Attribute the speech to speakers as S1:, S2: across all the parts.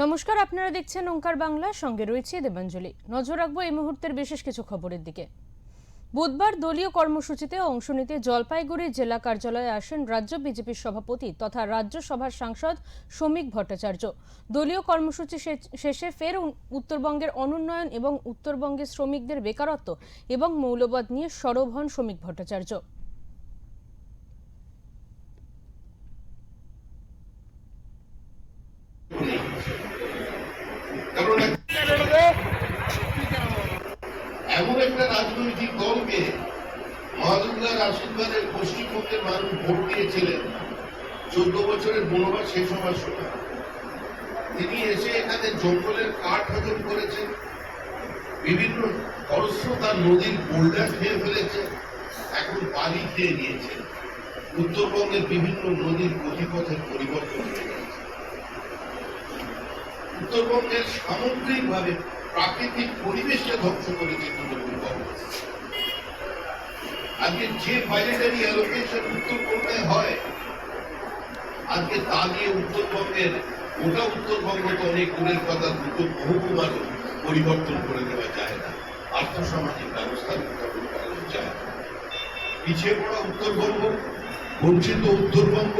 S1: নমস্কার, আপনারা দেখছেন ওঙ্কার বাংলা, সঙ্গে রয়েছে দেবাঞ্জলি। নজর রাখব এই মুহূর্তের বিশেষ কিছু খবরের দিকে। বুধবার দলীয় কর্মসূচিতে অংশ নিতে জলপাইগুড়ি জেলা কার্যালয়ে আসেন রাজ্য বিজেপির সভাপতি তথা রাজ্যসভার সাংসদ শ্রমিক ভট্টাচার্য। দলীয় কর্মসূচি শেষে ফের উত্তরবঙ্গের অনুন্নয়ন এবং উত্তরবঙ্গের শ্রমিকদের বেকারত্ব এবং মৌলবাদ নিয়ে সরব হন শ্রমিক ভট্টাচার্য।
S2: এমন একটা রাজনৈতিক দলকে মহাদুর্গার আশীর্বাদে পশ্চিমবঙ্গের মানুষ ভোট দিয়েছিলেন। চোদ্দ বছরের বনবাস শেষ হওয়ার সময়। তিনি এসে এখানে জঙ্গলের কাঠ হজম করেছেন। বিভিন্ন তার নদীর বোল্ডার খেয়ে ফেলেছে এখন বালি খেয়ে নিয়েছেন। উত্তরবঙ্গের বিভিন্ন নদীর গতিপথের পরিবর্তন। হয়ে গেছে উত্তরবঙ্গের সামগ্রিকভাবে প্রাকৃতিক পরিবেশকে ধ্বংস করেছে তৃণমূল কংগ্রেস। আজকে যে বাজেটারি অ্যালোকেশন উত্তরবঙ্গে হয়, আজকে তা দিয়ে উত্তরবঙ্গের, গোটা উত্তরবঙ্গ তো অনেক দূরের কথা দুটো মহকুমারও পরিবর্তন করে দেওয়া যায় না। আর্থসামাজিক ব্যবস্থা উত্তরবঙ্গ করা যায় না। পিছিয়ে পড়া উত্তরবঙ্গ, বঞ্চিত উত্তরবঙ্গ,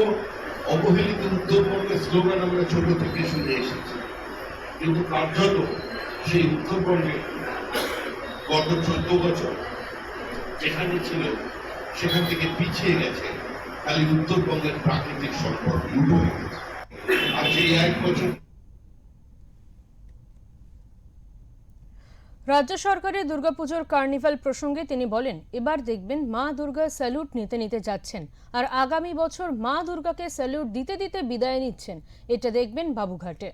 S2: অবহেলিত উত্তরবঙ্গের স্লোগান আমরা ছোট থেকে শুনে এসেছি। কিন্তু কার্যত সেই উত্তরবঙ্গে গত চোদ্দ বছর যেখানে ছিল, সেখান থেকে পিছিয়ে গেছে খালি উত্তরবঙ্গের প্রাকৃতিক সম্পদ লুটো হয়ে গেছে আর সেই এক বছর
S1: রাজ্য সরকারের দুর্গাপুজোর কার্নিভাল প্রসঙ্গে তিনি বলেন, এবার দেখবেন মা দুর্গা স্যালুট নিতে নিতে যাচ্ছেন, আর আগামী বছর মা দুর্গাকে স্যালুট দিতে দিতে বিদায় নিচ্ছেন। এটা দেখবেন বাবুঘাটে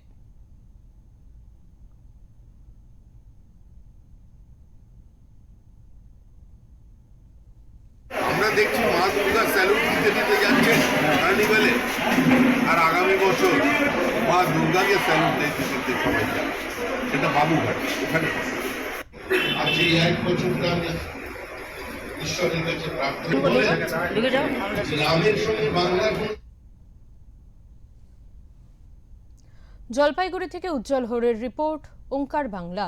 S3: আমরা দেখছি মা দুর্গা স্যালুট দিতে দিতে যাচ্ছে কার্নিভালে আর আগামী বছর মা দুর্গাকে স্যালুট দিতে দিতে সবাই যাবে সেটা বাবুঘাট ওখানে
S2: আর সেই এক বছরটা আমি ঈশ্বরের কাছে প্রার্থনা করে রামের সঙ্গে বাংলার
S1: জলপাইগুড়ি থেকে উজ্জ্বল হরের রিপোর্ট ওঙ্কার বাংলা।